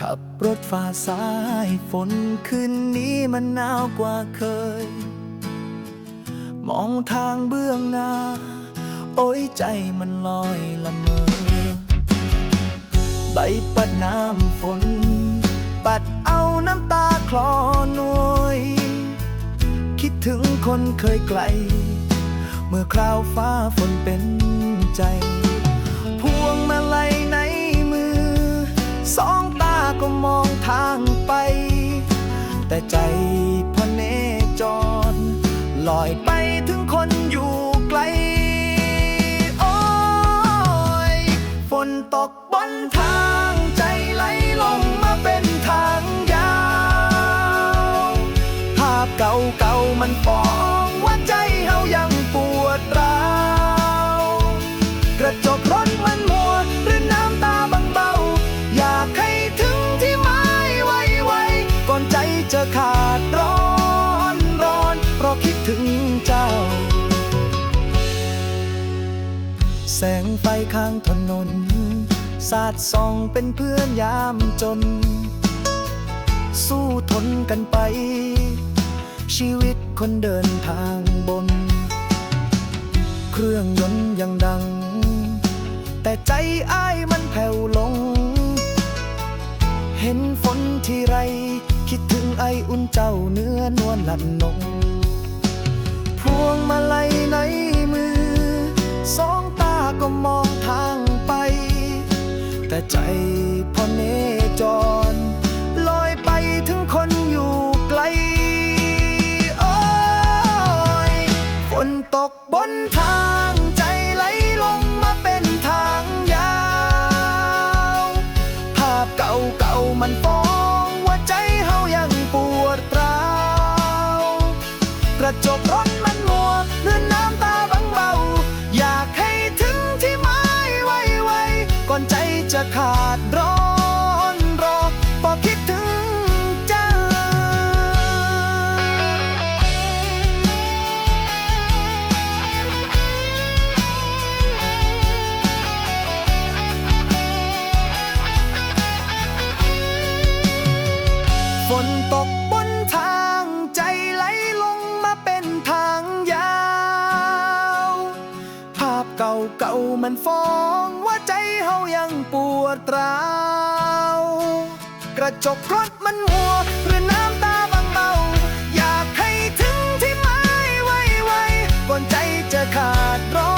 ขับรถฝ่าสายฝนคืนนี้มันหนาวกว่าเคย มองทางเบื้องหน้า โอ้ยใจมันลอยละเมอ ใบปัดน้ำฝน ปัดเอาน้ำตาคลอนวย คิดถึงคนเคยไกล เมื่อคราวฟ้าฝนเป็นใจ แต่ใจพเนจรลอยไปถึงคนอยู่ไกล โอ้ยฝนตกบนทางใจไหลลงมาเป็นทางยาว ภาพเก่าๆมันฟอ ถึงเจ้า แสงไฟข้างถนน สาดส่องเป็นเพื่อนยามจน สู้ทนกันไป ชีวิตคนเดินทางบน เครื่องยนต์ยังดัง แต่ใจอ้ายมันแผ่วลง เห็นฝนที่ไร คิดถึงไออุ่นเจ้าเนื้อนวลหลัดนง พวงมาลัยในมือ สองตาก็มองทางไป แต่ใจพอเนจร ลอยไปถึงคนอยู่ไกล โอ้ยฝนตกบนทางใจไหลลงมาเป็นทางยาว ภาพเก่าๆมันฟ้องว่าใจเฮายังปวดร้าว กระจกรถ มันมัวเลือน้ำตาบังเบา อยากให้ถึงที่หมายไวๆก่อนใจจะขาดร้อนรอพอคิดถึง ก่ามันฟ้องว่าใจเฮายังปวดร้าวกระจกรถมันมัวหรือน้ำตาบางเบา อยากให้ถึงที่หมายไวๆก่อนใจจะขาดร้อง